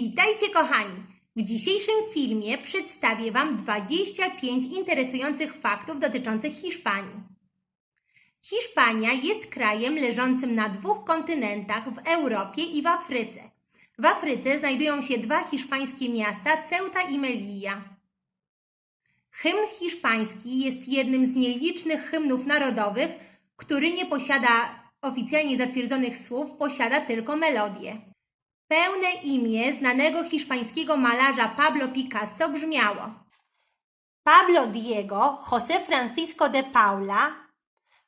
Witajcie kochani! W dzisiejszym filmie przedstawię Wam 25 interesujących faktów dotyczących Hiszpanii. Hiszpania jest krajem leżącym na dwóch kontynentach w Europie i w Afryce. W Afryce znajdują się dwa hiszpańskie miasta Ceuta i Melilla. Hymn hiszpański jest jednym z nielicznych hymnów narodowych, który nie posiada oficjalnie zatwierdzonych słów, posiada tylko melodię. Pełne imię znanego hiszpańskiego malarza Pablo Picasso brzmiało Pablo Diego José Francisco de Paula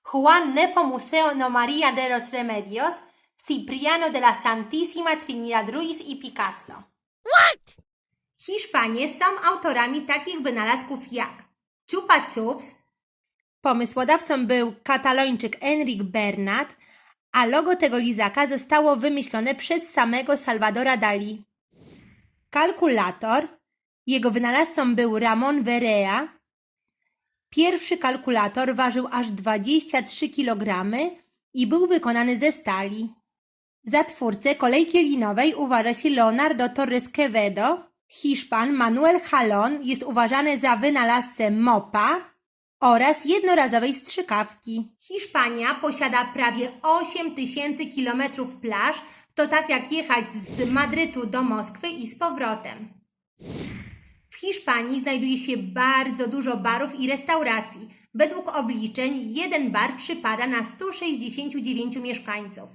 Juan Nepomuceo no María de los Remedios Cipriano de la Santísima Trinidad Ruiz i Picasso. Hiszpanie są autorami takich wynalazków jak Chupa Chups, pomysłodawcą był katalończyk Enric Bernat, a logo tego lizaka zostało wymyślone przez samego Salvadora Dali. Kalkulator, jego wynalazcą był Ramon Verrea. Pierwszy kalkulator ważył aż 23 kg i był wykonany ze stali. Za twórcę kolejki linowej uważa się Leonardo Torres Quevedo. Hiszpan Manuel Jalón jest uważany za wynalazcę mopa oraz jednorazowej strzykawki. Hiszpania posiada prawie 8 tysięcy kilometrów plaż, to tak jak jechać z Madrytu do Moskwy i z powrotem. W Hiszpanii znajduje się bardzo dużo barów i restauracji. Według obliczeń jeden bar przypada na 169 mieszkańców.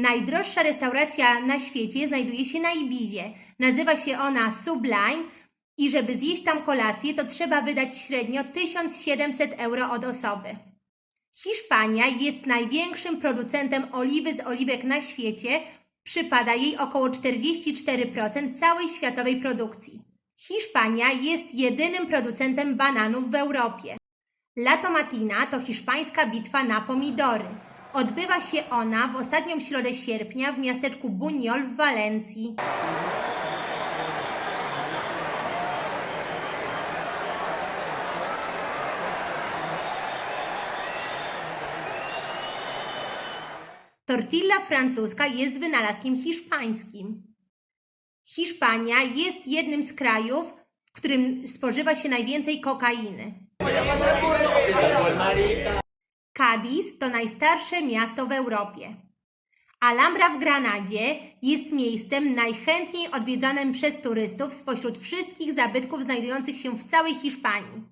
Najdroższa restauracja na świecie znajduje się na Ibizie. Nazywa się ona Sublime i żeby zjeść tam kolację, to trzeba wydać średnio 1700 euro od osoby. Hiszpania jest największym producentem oliwy z oliwek na świecie. Przypada jej około 44% całej światowej produkcji. Hiszpania jest jedynym producentem bananów w Europie. La Tomatina to hiszpańska bitwa na pomidory. Odbywa się ona w ostatnią środę sierpnia w miasteczku Buñol w Walencji. Tortilla francuska jest wynalazkiem hiszpańskim. Hiszpania jest jednym z krajów, w którym spożywa się najwięcej kokainy. Cadiz to najstarsze miasto w Europie. Alhambra w Granadzie jest miejscem najchętniej odwiedzanym przez turystów spośród wszystkich zabytków znajdujących się w całej Hiszpanii.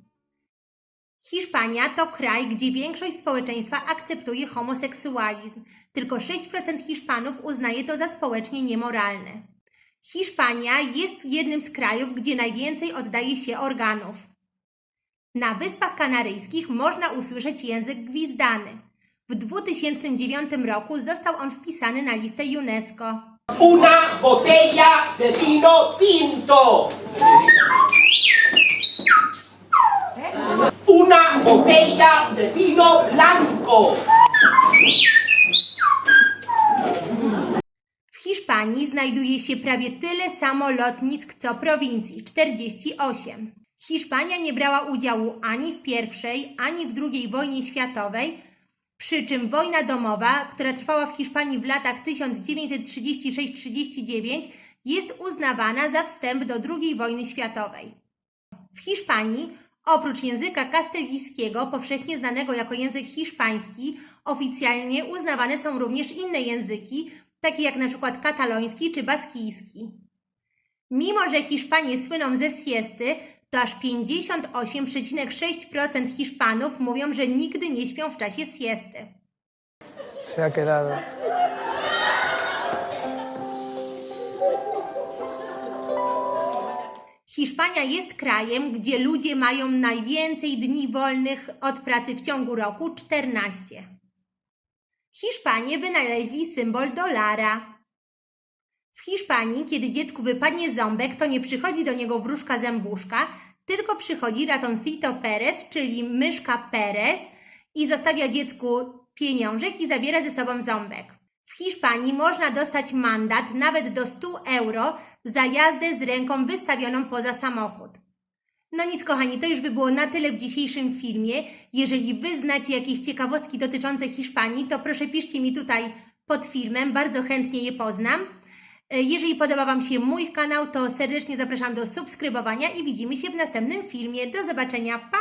Hiszpania to kraj, gdzie większość społeczeństwa akceptuje homoseksualizm. Tylko 6% Hiszpanów uznaje to za społecznie niemoralne. Hiszpania jest jednym z krajów, gdzie najwięcej oddaje się organów. Na Wyspach Kanaryjskich można usłyszeć język gwizdany. W 2009 roku został on wpisany na listę UNESCO. Una botella de vino tinto. Una botella de vino blanco. W Hiszpanii znajduje się prawie tyle samo lotnisk co prowincji 48. Hiszpania nie brała udziału ani w I, ani w II wojnie światowej, przy czym wojna domowa, która trwała w Hiszpanii w latach 1936-39, jest uznawana za wstęp do II wojny światowej. W Hiszpanii, oprócz języka kastylijskiego, powszechnie znanego jako język hiszpański, oficjalnie uznawane są również inne języki, takie jak przykład kataloński czy baskijski. Mimo, że Hiszpanie słyną ze siesty, to aż 58,6% Hiszpanów mówią, że nigdy nie śpią w czasie siesty. se ha quedado. Hiszpania jest krajem, gdzie ludzie mają najwięcej dni wolnych od pracy w ciągu roku 14. Hiszpanie wynaleźli symbol dolara. W Hiszpanii, kiedy dziecku wypadnie ząbek, to nie przychodzi do niego wróżka zębuszka, tylko przychodzi ratoncito Perez, czyli myszka Perez i zostawia dziecku pieniążek i zabiera ze sobą ząbek. W Hiszpanii można dostać mandat nawet do 100 euro za jazdę z ręką wystawioną poza samochód. No nic, kochani, to już by było na tyle w dzisiejszym filmie. Jeżeli wy znacie jakieś ciekawostki dotyczące Hiszpanii, to proszę piszcie mi tutaj pod filmem, bardzo chętnie je poznam. E, Jeżeli podoba Wam się mój kanał, to serdecznie zapraszam do subskrybowania i widzimy się w następnym filmie. Do zobaczenia, pa!